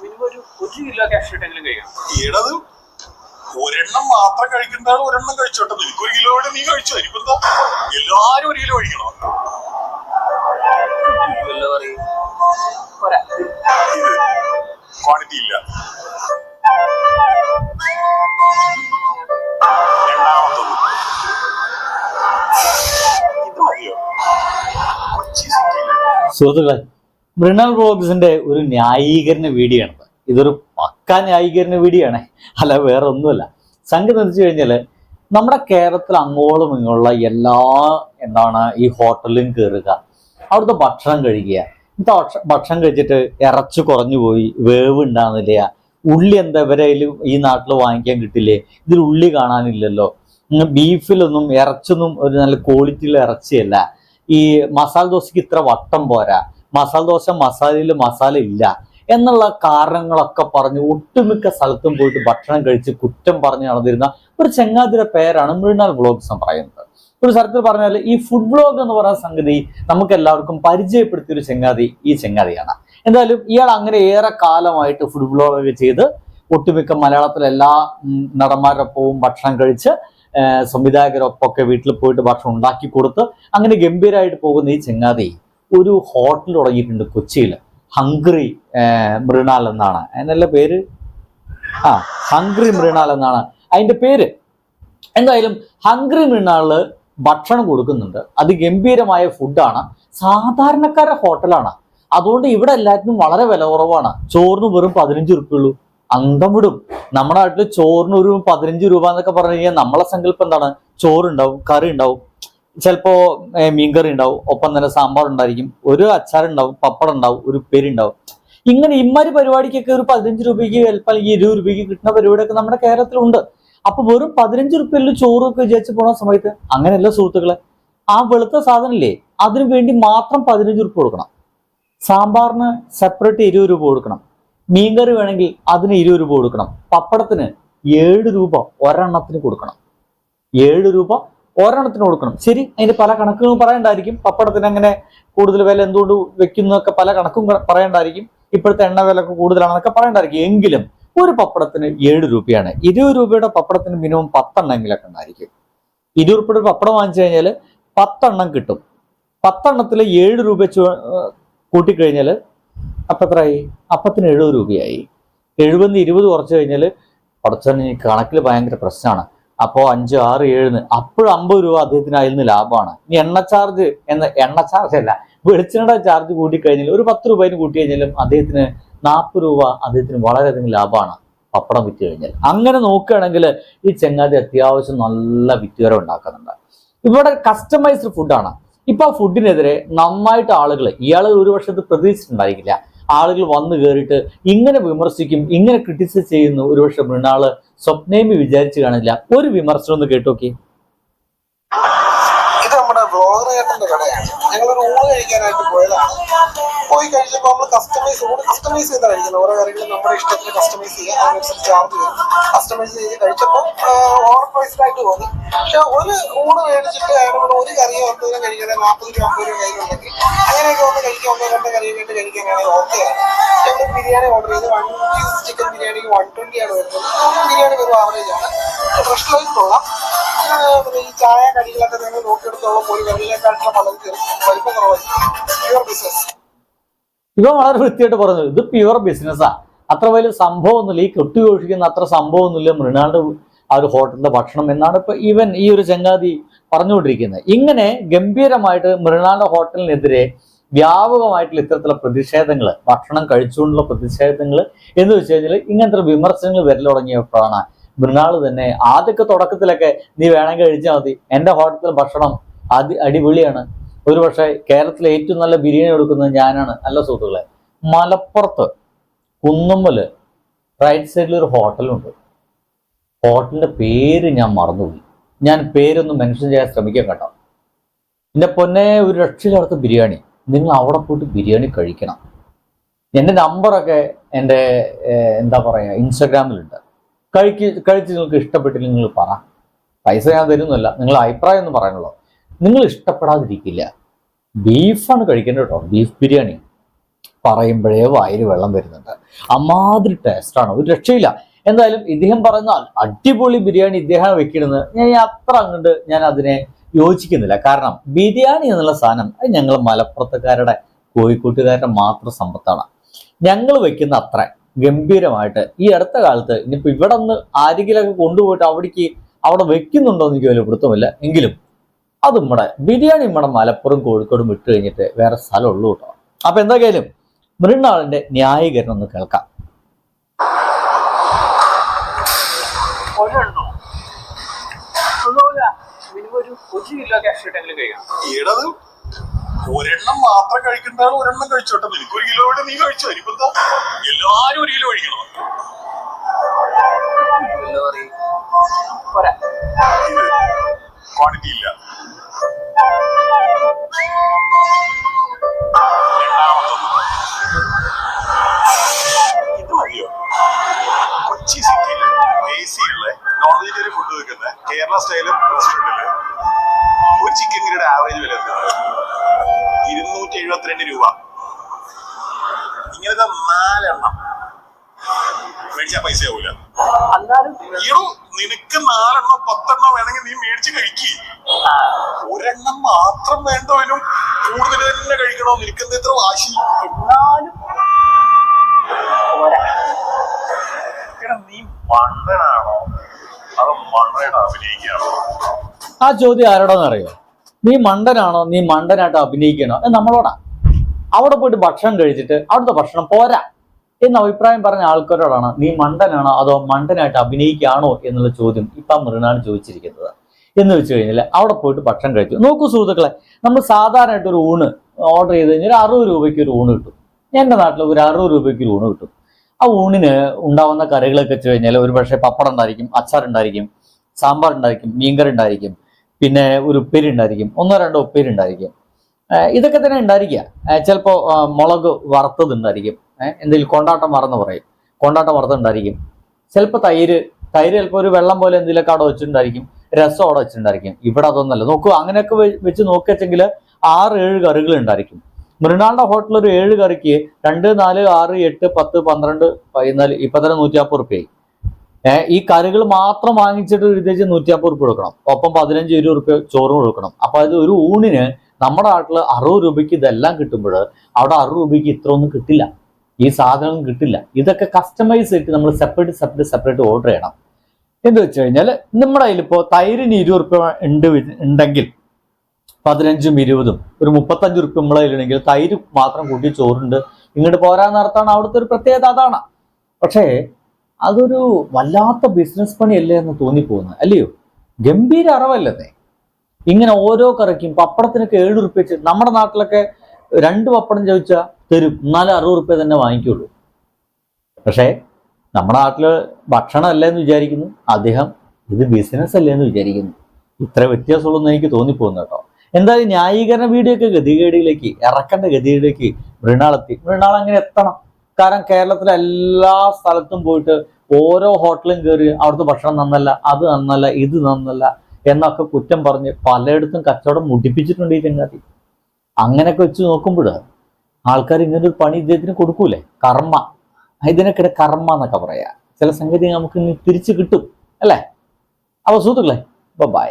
Minimum ഒരു ഒരു kilo കഴിക്കണം ഒരെണ്ണം മാത്രം കഴിക്കുന്ന ഒരെണ്ണം കഴിച്ചോട്ടെ. നിനക്ക് ഒരു കിലോ നീ കഴിച്ചോ. ഇനിയിപ്പോ എല്ലാരും ഒരു കിലോ കഴിക്കണോ. ക്വാണ്ടിറ്റി ഇല്ല. രണ്ടാമത്തത്. ഇത് മതിയോ? കൊച്ചി സിറ്റിയിൽ സുഹൃത്തുക്കളെ മൃണാൽ വ്ളോഗ്സിന്റെ ഒരു ന്യായീകരണ വീഡിയോ ആണ് ഇതൊരു പക്ക ന്യായീകരണ വീഡിയോ ആണ് അല്ല വേറെ ഒന്നുമല്ല. സംഗതി എന്ന് വെച്ച് കഴിഞ്ഞാൽ നമ്മുടെ കേരളത്തിൽ അങ്ങോളം ഇങ്ങോട്ടുള്ള എല്ലാ എന്താണ് ഈ ഹോട്ടലിലും കയറുക അവിടുത്തെ ഭക്ഷണം കഴിക്കുക. ഇന്നത്തെ ഭക്ഷണം കഴിച്ചിട്ട് ഇറച്ചു കുറഞ്ഞു പോയി വേവ് ഉണ്ടാകുന്നില്ല ഉള്ളി എന്താ ഇവരേലും ഈ നാട്ടിൽ വാങ്ങിക്കാൻ കിട്ടില്ലേ? ഇതിൽ ഉള്ളി കാണാനില്ലല്ലോ. ബീഫിലൊന്നും ഇറച്ചൊന്നും ഒരു നല്ല ക്വാളിറ്റിയുള്ള ഇറച്ചിയല്ല. ഈ മസാല ദോശയ്ക്ക് ഇത്ര വട്ടം പോരാ. മസാല ദോശ മസാലയിൽ മസാല ഇല്ല എന്നുള്ള കാരണങ്ങളൊക്കെ പറഞ്ഞ് ഒട്ടുമിക്ക സ്ഥലത്തും പോയിട്ട് ഭക്ഷണം കഴിച്ച് കുറ്റം പറഞ്ഞ് നടന്നിരുന്ന ഒരു ചെങ്ങാതിയുടെ പേരാണ് മൃണാൽ വ്ളോഗ്സ് എന്ന് പറയുന്നത്. ഒരു സ്ഥലത്തിൽ പറഞ്ഞാൽ ഈ ഫുഡ് വ്ളോഗ് എന്ന് പറയുന്ന സംഗതി നമുക്ക് എല്ലാവർക്കും പരിചയപ്പെടുത്തിയ ഒരു ചെങ്ങാതി ഈ ചെങ്ങാതിയാണ്. എന്തായാലും ഇയാൾ അങ്ങനെ ഏറെ കാലമായിട്ട് ഫുഡ് വ്ളോഗ് ചെയ്ത് ഒട്ടുമിക്ക മലയാളത്തിലെ എല്ലാ നടന്മാരൊപ്പവും ഭക്ഷണം കഴിച്ച് സംവിധായകരൊപ്പമൊക്കെ വീട്ടിൽ പോയിട്ട് ഭക്ഷണം ഉണ്ടാക്കി കൊടുത്ത് അങ്ങനെ ഗംഭീരമായിട്ട് പോകുന്ന ഈ ചെങ്ങാതി ഒരു ഹോട്ടൽ തുടങ്ങിയിട്ടുണ്ട് കൊച്ചിയിൽ. ഹംഗ്രി മൃണാൽ എന്നാണ്. അതിനല്ല പേര്? ആ ഹംഗ്രി മൃണാൽ എന്നാണ്. അതിന്റെ പേര്? എന്തായാലും ഹംഗ്രി മൃണാളിൽ ഭക്ഷണം കൊടുക്കുന്നുണ്ട്. അത് ഗംഭീരമായ ഫുഡാണ്. സാധാരണക്കാരുടെ ഹോട്ടലാണ്. അതുകൊണ്ട് ഇവിടെ എല്ലാത്തിനും വളരെ വില കുറവാണ്. ചോറിന് വെറും പതിനഞ്ച് റുപ്യ ഉള്ളൂ. അന്തം വിടും. നമ്മുടെ നാട്ടിൽ ചോറിന് ഒരു പതിനഞ്ച് രൂപ എന്നൊക്കെ പറഞ്ഞു കഴിഞ്ഞാൽ നമ്മളെ സങ്കല്പം എന്താണ്? ചോറുണ്ടാവും കറി ഉണ്ടാവും ചിലപ്പോ മീൻ മീൻകറി ഉണ്ടാവും ഒപ്പം തന്നെ സാമ്പാർ ഉണ്ടായിരിക്കും ഒരു അച്ചാർ ഉണ്ടാവും പപ്പടം ഉണ്ടാവും ഒരു ഉപ്പേരി ഉണ്ടാവും ഇങ്ങനെ ഇമ്മാതിരി പരിപാടിക്കൊക്കെ ഒരു പതിനഞ്ച് രൂപയ്ക്ക് ചിലപ്പോൾ അല്ലെങ്കിൽ ഇരുപത് രൂപയ്ക്ക് കിട്ടുന്ന പരിപാടിയൊക്കെ നമ്മുടെ കേരളത്തിലുണ്ട്. അപ്പൊ വെറും പതിനഞ്ച് റുപ്യയിൽ ചോറൊക്കെ വിചാരിച്ച് പോണ സമയത്ത് അങ്ങനെയല്ല സുഹൃത്തുക്കളെ ആ വെളുത്ത സാധനമില്ലേ അതിനു വേണ്ടി മാത്രം പതിനഞ്ച് റുപ്യ കൊടുക്കണം. സാമ്പാറിന് സെപ്പറേറ്റ് ഇരുപത് രൂപ കൊടുക്കണം. മീൻകറി വേണമെങ്കിൽ അതിന് ഇരുപത് രൂപ കൊടുക്കണം. പപ്പടത്തിന് ഏഴ് രൂപ ഒരെണ്ണത്തിന് കൊടുക്കണം. ഏഴ് രൂപ ഒരെണ്ണത്തിന് കൊടുക്കണം. ശരി അതിന്റെ പല കണക്കുകളും പറയണ്ടായിരിക്കും. പപ്പടത്തിന് അങ്ങനെ കൂടുതൽ വില എന്തുകൊണ്ട് വെക്കുന്നതൊക്കെ പല കണക്കും പറയണ്ടായിരിക്കും. ഇപ്പോഴത്തെ എണ്ണ വില കൂടുതലാണെന്നൊക്കെ പറയണ്ടായിരിക്കും. എങ്കിലും ഒരു പപ്പടത്തിന് ഏഴ് രൂപയാണ്. ഇരുപത് രൂപയുടെ പപ്പടത്തിന് മിനിമം പത്തെണ്ണമെങ്കിലൊക്കെ ഉണ്ടായിരിക്കും. ഇരുപത് രൂപയുടെ ഒരു പപ്പടം വാങ്ങിച്ചു കഴിഞ്ഞാൽ പത്തെണ്ണം കിട്ടും. പത്തെണ്ണത്തിൽ ഏഴ് രൂപ കൂട്ടിക്കഴിഞ്ഞാൽ അപ്പം എത്രയായി? അപ്പത്തിന് എഴുപത് രൂപയായി. എഴുപത് ഇരുപത് കുറച്ച് കഴിഞ്ഞാൽ പടച്ചു കണക്കിൽ ഭയങ്കര പ്രശ്നമാണ്. അപ്പോൾ അഞ്ച് ആറ് ഏഴിന് അപ്പോഴും അമ്പത് രൂപ അദ്ദേഹത്തിന് അതിൽ നിന്ന് ലാഭമാണ്. ഇനി എണ്ണ ചാർജ് എന്ന എണ്ണ ചാർജ് അല്ല വെളിച്ചെണ്ണ ചാർജ് കൂട്ടിക്കഴിഞ്ഞാൽ ഒരു പത്ത് രൂപയിൽ കൂട്ടി കഴിഞ്ഞാലും അദ്ദേഹത്തിന് നാൽപ്പത് രൂപ അദ്ദേഹത്തിന് വളരെയധികം ലാഭമാണ് പപ്പടം വിറ്റ് കഴിഞ്ഞാൽ. അങ്ങനെ നോക്കുകയാണെങ്കിൽ ഈ ചെങ്ങാതി അത്യാവശ്യം നല്ല വിറ്റുവരം ഉണ്ടാക്കുന്നുണ്ട്. ഇവിടെ കസ്റ്റമൈസ്ഡ് ഫുഡാണ് ഇപ്പൊ ആ ഫുഡിനെതിരെ നന്നായിട്ട് ആളുകൾ ഇയാൾ ഒരു വർഷത്ത് പ്രതീക്ഷിച്ചിട്ടുണ്ടായിരിക്കില്ല. ആളുകൾ വന്നു കയറിയിട്ട് ഇങ്ങനെ വിമർശിക്കും ഇങ്ങനെ ക്രിട്ടിസൈസ് ചെയ്യുന്നു ഒരുപക്ഷെ മൃണാൾ സ്വപ്നേമി വിചാരിച്ചു കാണില്ല. ഒരു വിമർശനം ഒന്ന് കേട്ടോക്കി ചേട്ടന്റെ കടയാണ്. ഞങ്ങളൊരു ഊണ് കഴിക്കാനായിട്ട് പോയതാണ്. പോയി കഴിച്ചപ്പോൾ നമ്മൾ കസ്റ്റമൈസ് ഊണ് കസ്റ്റമൈസ് ചെയ്താ കഴിക്കുന്നത്. ഓരോ കാര്യങ്ങളും നമ്മുടെ ഇഷ്ടത്തിന് കസ്റ്റമൈസ് ചെയ്യാം. അതിനനുസരിച്ച് ചാർജ് ചെയ്യും കസ്റ്റമൈസ് ചെയ്ത് കഴിച്ചപ്പോൾ ഓവർ പ്രൈസ്ഡ് ആയിട്ട് തോന്നി. പക്ഷെ ഒരു ഊണ് മേടിച്ചിട്ട് അയാളോട് ഒരു കറിയോ എന്തെങ്കിലും കഴിക്കാതെ നാൽപ്പത് രൂപ അമ്പത് രൂപ കയ്യിലുണ്ടെങ്കിൽ അങ്ങനെയൊക്കെ ഒന്ന് കഴിക്കാൻ ഒന്നോ രണ്ടോ കറിയൊക്കെ ഇട്ട് കഴിക്കാനാണെങ്കിൽ ഓക്കെയാണ് ഞങ്ങൾ ബിരിയാണി ഓർഡർ ചെയ്ത് വൺ പീസ് ചിക്കൻ ബിരിയാണിക്ക് വൺ ട്വന്റി ആണ് വരുന്നത്. ബിരിയാണി വെറും ആവറേജ് ആണ്. ഫ്രഷ് ഈ ചായ കടികളൊക്കെ നിങ്ങൾ നോക്കിയെടുത്തോളം ഒരു കടിയിലേക്കാട്ടുള്ള വളരെ വലിപ്പം ബിസിനസ് ഇവ വളരെ വൃത്തിയായിട്ട് പറഞ്ഞു ഇത് പ്യുവർ ബിസിനസ്സാ അത്ര വലിയ സംഭവമൊന്നുമില്ല. ഈ കൊട്ടി ഘോഷിക്കുന്ന അത്ര സംഭവമൊന്നുമില്ല മൃണാളുടെ ആ ഒരു ഹോട്ടലിന്റെ ഭക്ഷണം എന്നാണ് ഇപ്പൊ ഈവൻ ഈ ഒരു ചങ്ങാതി പറഞ്ഞുകൊണ്ടിരിക്കുന്നത്. ഇങ്ങനെ ഗംഭീരമായിട്ട് മൃണാളുടെ ഹോട്ടലിനെതിരെ വ്യാപകമായിട്ടുള്ള ഇത്തരത്തിലുള്ള പ്രതിഷേധങ്ങൾ ഭക്ഷണം കഴിച്ചുകൊണ്ടുള്ള പ്രതിഷേധങ്ങൾ എന്ന് വെച്ച് കഴിഞ്ഞാൽ ഇങ്ങനത്തെ വിമർശനങ്ങൾ വരൽ തുടങ്ങിയപ്പോഴാണ് മൃണാൾ തന്നെ. ആദ്യമൊക്കെ തുടക്കത്തിലൊക്കെ നീ വേണമെങ്കിൽ കഴിച്ചാൽ മതി. എന്റെ ഹോട്ടലിൽ ഭക്ഷണം അതി അടിപൊളിയാണ്. ഒരു പക്ഷേ കേരളത്തിലെ ഏറ്റവും നല്ല ബിരിയാണി കൊടുക്കുന്നത് ഞാനാണ്. നല്ല സുഹൃത്തുക്കളെ മലപ്പുറത്ത് കുന്നുമ്മൽ റൈറ്റ് സൈഡിൽ ഒരു ഹോട്ടലുണ്ട്. ഹോട്ടലിന്റെ പേര് ഞാൻ മറന്നുപോയി. ഞാൻ പേരൊന്നും മെൻഷൻ ചെയ്യാൻ ശ്രമിക്കാൻ കേട്ടോ. എന്റെ പൊന്നെ ഒരു രക്ഷയിലടുത്ത ബിരിയാണി. നിങ്ങൾ അവിടെ പോയിട്ട് ബിരിയാണി കഴിക്കണം. എന്റെ നമ്പറൊക്കെ എന്റെ എന്താ പറയുക ഇൻസ്റ്റാഗ്രാമിലുണ്ട്. കഴിക്ക് കഴിച്ച് നിങ്ങൾക്ക് ഇഷ്ടപ്പെട്ടില്ല നിങ്ങൾ പറ. പൈസ ഞാൻ തരുന്നില്ല നിങ്ങൾ അഭിപ്രായം എന്ന് പറയാനുള്ളൂ. നിങ്ങൾ ഇഷ്ടപ്പെടാതിരിക്കില്ല. ബീഫാണ് കഴിക്കേണ്ടത് കേട്ടോ. ബീഫ് ബിരിയാണി. പറയുമ്പോഴേ വായിൽ വെള്ളം വരുന്നുണ്ട്. അമാതിരി ടേസ്റ്റാണ് ഒരു രക്ഷയില്ല. എന്തായാലും ഇദ്ദേഹം പറഞ്ഞാൽ അടിപൊളി ബിരിയാണി ഇദ്ദേഹം വെക്കണമെന്ന് ഞാൻ അത്ര അങ്ങോട്ട് ഞാൻ അതിനെ യോജിക്കുന്നില്ല. കാരണം ബിരിയാണി എന്നുള്ള സാധനം ഞങ്ങൾ മലപ്പുറത്തുകാരുടെ കോഴിക്കോട്ടുകാരുടെ മാത്രം സമ്പത്താണ്. ഞങ്ങൾ വെക്കുന്ന അത്ര ഗംഭീരമായിട്ട്. ഈ അടുത്ത കാലത്ത് ഇനിയിപ്പോൾ ഇവിടെ നിന്ന് ആരെങ്കിലൊക്കെ കൊണ്ടുപോയിട്ട് അവിടേക്ക് അവിടെ വെക്കുന്നുണ്ടോ എന്ന് എനിക്ക് വലിയ പിടുത്തമില്ല. എങ്കിലും അത് നമ്മുടെ ബിരിയാണി നമ്മുടെ മലപ്പുറം കോഴിക്കോടും വിട്ട് കഴിഞ്ഞിട്ട് വേറെ സ്ഥലമുള്ളൂ കേട്ടോ. അപ്പൊ എന്തായാലും മൃണാളിന്റെ ന്യായീകരണം ഒന്ന് കേൾക്കാം. ഒരു ഒരു കിലോ കഴിക്കണം ഈടത് ഒരെണ്ണം മാത്രം കഴിക്കുന്നതാണ് ഒരെണ്ണം കഴിച്ചോട്ടെ. നിനക്ക് ഒരു കിലോ നീ കഴിച്ചോ? ഇനിയിപ്പോ എന്താ എല്ലാരും ഒരു കിലോ കഴിക്കണം? ക്വാണ്ടിറ്റി ഇല്ല. ഇത് മതിയോ? കൊച്ചി സിറ്റിയിൽ എ ഉള്ള നോൺ വെജിറ്റേറിയൻ ഫുഡ് വെക്കുന്ന കേരള സ്റ്റൈലും റെസ്റ്റോറന്റിൽ ഒരു ചിക്കൻ കറിയുടെ ആവറേജ് വില എന്താണ് ഇരുന്നൂറ്റി എഴുപത്തിരണ്ട് രൂപ. ഇങ്ങനത്തെ നാലെണ്ണം മേടിച്ചാ പൈസ ആവൂല. അയ്യോ നിനക്ക് നാലെണ്ണം പത്തെണ്ണം വേണമെങ്കിൽ നീ മേടിച്ച് കഴിക്കി. ഒരെണ്ണം മാത്രം വേണ്ടവനും കൂടുതൽ തന്നെ കഴിക്കണോ? നിനക്ക് എന്താ ഇത്ര വാശി? നീ മണ്ണനാണോ അതോ മണ്ണയുടെ അഭിനയിക്കുകയാണോ? ആ ചോദ്യം ആരോടാന്ന് അറിയോ നീ മണ്ടനാണോ? നീ മണ്ടനായിട്ട് അഭിനയിക്കണോ? എന്ന് നമ്മളോടാ. അവിടെ പോയിട്ട് ഭക്ഷണം കഴിച്ചിട്ട് അവിടുത്തെ ഭക്ഷണം പോരാ. എന്ന അഭിപ്രായം പറഞ്ഞ ആൾക്കാരോടാണ് നീ മണ്ടനാണോ അതോ മണ്ടനായിട്ട് അഭിനയിക്കുകയാണോ? എന്നുള്ള ചോദ്യം ഇപ്പം മൃണാണ് ചോദിച്ചിരിക്കുന്നത്. എന്ന് വെച്ച് കഴിഞ്ഞാൽ അവിടെ പോയിട്ട് ഭക്ഷണം കഴിച്ചു. നോക്കൂ സുഹൃത്തുക്കളെ നമ്മൾ സാധാരണയായിട്ട് ഒരു ഊണ് ഓർഡർ ചെയ്ത് കഴിഞ്ഞാൽ ഒരു അറുപത് രൂപയ്ക്ക് ഒരു ഊണ് കിട്ടും. എന്റെ നാട്ടിൽ ഒരു അറുപത് രൂപയ്ക്ക് ഒരു ഊണ് കിട്ടും. ആ ഊണിന് ഉണ്ടാവുന്ന കറികളൊക്കെ വെച്ച് കഴിഞ്ഞാൽ ഒരു പക്ഷേ പപ്പടം ഉണ്ടായിരിക്കും അച്ചാർ ഉണ്ടായിരിക്കും സാമ്പാർ ഉണ്ടായിരിക്കും മീൻകറി ഉണ്ടായിരിക്കും പിന്നെ ഒരു ഉപ്പേരി ഉണ്ടായിരിക്കും ഒന്നോ രണ്ടോ ഉപ്പേരി ഉണ്ടായിരിക്കും ഇതൊക്കെ തന്നെ ഉണ്ടായിരിക്കുക. ചിലപ്പോൾ മുളക് വറുത്തത് ഉണ്ടായിരിക്കും എന്തെങ്കിലും കൊണ്ടാട്ടം വറന്ന് പറയും. കൊണ്ടാട്ടം വറുത്തുണ്ടായിരിക്കും ചിലപ്പോൾ തൈര് തൈര് ചിലപ്പോൾ ഒരു വെള്ളം പോലെ എന്തെങ്കിലുമൊക്കെ അവിടെ വെച്ചിട്ടുണ്ടായിരിക്കും. രസം അവിടെ വെച്ചിട്ടുണ്ടായിരിക്കും. ഇവിടെ അതൊന്നല്ല നോക്കൂ അങ്ങനെയൊക്കെ വെച്ച് നോക്കിവെച്ചെങ്കിൽ ആറ് ഏഴ് കറികൾ ഉണ്ടായിരിക്കും. മൃണാളുടെ ഹോട്ടലിൽ ഒരു ഏഴ് കറിക്ക് രണ്ട് നാല് ആറ് എട്ട് പത്ത് പന്ത്രണ്ട് പതിനാല് ഇപ്പം തന്നെ നൂറ്റി നാൽപ്പത് റുപ്യായി ഏഹ് ഈ കറികൾ മാത്രം വാങ്ങിച്ചിട്ട് വിദേശം നൂറ്റി അമ്പത് റുപ്യ കൊടുക്കണം. ഒപ്പം പതിനഞ്ച് ഇരുപത് റുപ്യ ചോറും കൊടുക്കണം. അപ്പൊ അത് ഒരു ഊണിന് നമ്മുടെ നാട്ടിൽ അറുപത് രൂപയ്ക്ക് ഇതെല്ലാം കിട്ടുമ്പോൾ അവിടെ അറുപത് രൂപയ്ക്ക് ഇത്ര ഒന്നും കിട്ടില്ല. ഈ സാധനം കിട്ടില്ല. ഇതൊക്കെ കസ്റ്റമൈസ് ചെയ്തിട്ട് നമ്മൾ സെപ്പറേറ്റ് സെപ്പറേറ്റ് സെപ്പറേറ്റ് ഓർഡർ ചെയ്യണം. എന്ന് വെച്ച് കഴിഞ്ഞാൽ നമ്മുടെ കയ്യിലിപ്പോൾ തൈരിന് ഇരുപത് റുപ്യ ഉണ്ട് ഉണ്ടെങ്കിൽ പതിനഞ്ചും ഇരുപതും ഒരു മുപ്പത്തഞ്ച് റുപ്യ നമ്മളെ കയ്യിലുണ്ടെങ്കിൽ തൈര് മാത്രം കൂട്ടി ചോറുണ്ട്. ഇങ്ങോട്ട് പോരാൻ നടത്താണ് അവിടുത്തെ ഒരു പ്രത്യേകത അതാണ്. പക്ഷേ അതൊരു വല്ലാത്ത ബിസിനസ് പണിയല്ലേ എന്ന് തോന്നിപ്പോകുന്നത് അല്ലയോ? ഗംഭീര അറിവല്ലേ ഇങ്ങനെ ഓരോ കറിക്കും പപ്പടത്തിനൊക്കെ ഏഴ് റുപ്യ നമ്മുടെ നാട്ടിലൊക്കെ രണ്ട് പപ്പടം ചോദിച്ചാൽ തരും എന്നാലും അറുപത് റുപ്യ തന്നെ വാങ്ങിക്കുള്ളൂ. പക്ഷേ നമ്മുടെ നാട്ടിൽ ഭക്ഷണം അല്ല എന്ന് വിചാരിക്കുന്നു അദ്ദേഹം ഇത് ബിസിനസ് അല്ലേ എന്ന് വിചാരിക്കുന്നു. ഇത്ര വ്യത്യാസമുള്ളൂ എന്ന് എനിക്ക് തോന്നിപ്പോകുന്നു കേട്ടോ. എന്തായാലും ന്യായീകരണ വീഡിയോ ഒക്കെ ഗതികേടിയിലേക്ക് ഇറക്കേണ്ട ഗതികേടിലേക്ക് മൃണാളെത്തി. മൃണാൾ അങ്ങനെ എത്തണം. കാരണം കേരളത്തിലെ എല്ലാ സ്ഥലത്തും പോയിട്ട് ഓരോ ഹോട്ടലും കയറി അവിടുത്തെ ഭക്ഷണം നന്നല്ല അത് നന്നല്ല ഇത് നന്നല്ല എന്നൊക്കെ കുറ്റം പറഞ്ഞ് പലയിടത്തും കച്ചവടം മുടിപ്പിച്ചിട്ടുണ്ട് ഈ ചങ്ങാതി. അങ്ങനെയൊക്കെ വെച്ച് നോക്കുമ്പോൾ ആൾക്കാർ ഇങ്ങനെ ഒരു പണി ഇദ്ദേഹത്തിന് കൊടുക്കൂലേ? കർമ്മ. ഇതിനൊക്കെ കർമ്മ എന്നൊക്കെ പറയാ. ചില സംഗതി നമുക്ക് തിരിച്ചു കിട്ടും അല്ലേ? അപ്പൊ സുഹൃത്തുക്കളെ ബൈ